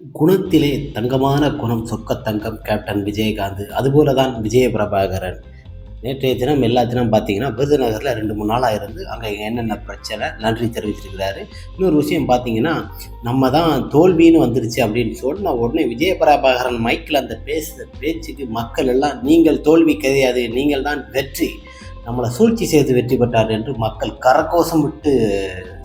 குணத்திலே தங்கமான குணம் சொக்க தங்கம் கேப்டன் விஜயகாந்த். அதுபோல தான் விஜய பிரபாகரன். நேற்றைய தினம் எல்லா தினம் பார்த்தீங்கன்னா விருதுநகரில் ரெண்டு மூணு நாளாக இருந்து அங்கே என்னென்ன பிரச்சனை நன்றி தெரிவிச்சிருக்கிறாரு இன்னொரு விஷயம் பார்த்தீங்கன்னா நம்ம தான் தோல்வின்னு வந்துருச்சு அப்படின்னு சொன்ன உடனே விஜய பிரபாகரன் மைக்கில் அந்த பேசுகிற பேச்சுக்கு மக்கள் எல்லாம் நீங்கள் தோல்வி கிடையாது நீங்கள் தான் வெற்றி. நம்மளை சூழ்ச்சி செய்து வெற்றி பெற்றார் என்று மக்கள் கரகோஷம் விட்டு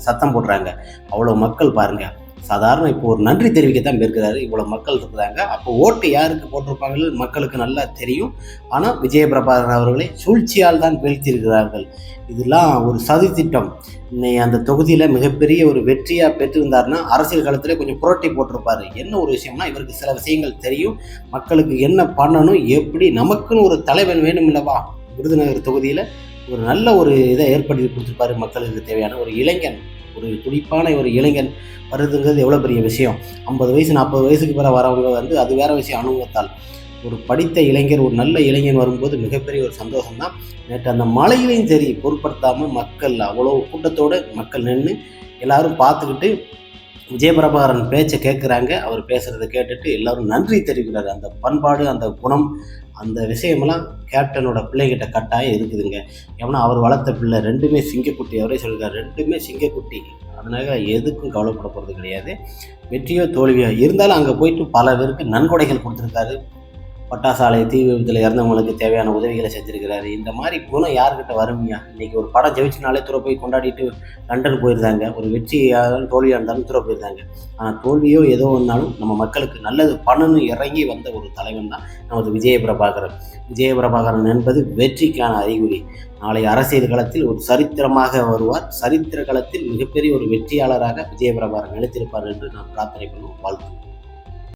சத்தம் போடுறாங்க. அவ்வளோ மக்கள் பாருங்கள் சாதாரண இப்போ ஒரு நன்றி தெரிவிக்கத்தான் போயிருக்கிறாரு இவ்வளோ மக்கள் இருக்கிறாங்க அப்போ ஓட்டு யாருக்கு போட்டிருப்பாங்க மக்களுக்கு நல்லா தெரியும். ஆனால் விஜயபிரபாகரன் அவர்களை சூழ்ச்சியால் தான் வீழ்த்தியிருக்கிறார்கள். இதெல்லாம் ஒரு சதி திட்டம். இன்னை அந்த தொகுதியில் மிகப்பெரிய ஒரு வெற்றியாக பெற்றிருந்தார்னா அரசியல் காலத்தில் கொஞ்சம் புரட்டி போட்டிருப்பார். என்ன ஒரு விஷயம்னா இவருக்கு சில விஷயங்கள் தெரியும். மக்களுக்கு என்ன பண்ணணும் எப்படி நமக்குன்னு ஒரு தலைவன் வேணும் இல்லவா? விருதுநகர் தொகுதியில் ஒரு நல்ல ஒரு இதை ஏற்படுத்தி கொடுத்துருப்பாரு மக்களுக்கு தேவையான ஒரு இளைஞன். ஒரு துடிப்பான ஒரு இளைஞன் வருதுங்கிறது எவ்வளோ பெரிய விஷயம்? ஐம்பது வயசு நாற்பது வயசுக்கு பிறகு வரவங்க வந்து அது வேறு விஷயம் அனுபவத்தால். ஒரு படித்த இளைஞர் ஒரு நல்ல இளைஞன் வரும்போது மிகப்பெரிய ஒரு சந்தோஷம் தான் நேற்று அந்த மழையிலையும் சரி பொருட்படுத்தாமல் மக்கள் அவ்வளோ கூட்டத்தோடு மக்கள் நின்று எல்லாரும் பார்த்துக்கிட்டு விஜயபிரபாகரன் பேச்சை கேட்குறாங்க. அவர் பேசுகிறத கேட்டுட்டு எல்லாரும் நன்றி தெரிவிக்கிறாரு. அந்த பண்பாடு அந்த குணம் அந்த விஷயமெல்லாம் கேப்டனோட பிள்ளைகிட்ட கட்டாயம் இருக்குதுங்க. ஏன்னா அவர் வளர்த்த பிள்ளை ரெண்டுமே சிங்கக்குட்டி அவரே சொல்லியிருக்காரு ரெண்டுமே சிங்கக்குட்டி. அதனால எதுக்கும் கவலைப்பட போகிறது கிடையாது. வெற்றியோ தோல்வியோ இருந்தாலும் அங்கே போயிட்டு பல பேருக்கு நன்கொடைகள் கொடுத்துருக்காரு. பட்டாசாலை தீ விபத்தில் இறந்தவங்களுக்கு தேவையான உதவிகளை செஞ்சுருக்கிறாரு. இந்த மாதிரி குணம் யாருக்கிட்ட வருமையா? இன்றைக்கி ஒரு படம் ஜெயிச்சனாலே துறை போய் கொண்டாடிட்டு லண்டன் போயிருந்தாங்க. ஒரு வெற்றியாக தோல்வியாக இருந்தாலும் துறை போயிருந்தாங்க. ஆனால் தோல்வியோ ஏதோ வந்தாலும் நம்ம மக்களுக்கு நல்லது பண்ணணும் இறங்கி வந்த ஒரு தலைவன் தான் நமது விஜய பிரபாகரன். விஜய பிரபாகரன் என்பது வெற்றிக்கான அறிகுறி. நாளை அரசியல் களத்தில் ஒரு சரித்திரமாக வருவார். சரித்திர களத்தில் மிகப்பெரிய ஒரு வெற்றியாளராக விஜய பிரபாகரன் என்று நான் பிரார்த்தனை பண்ணுவோம் வாழ்த்து.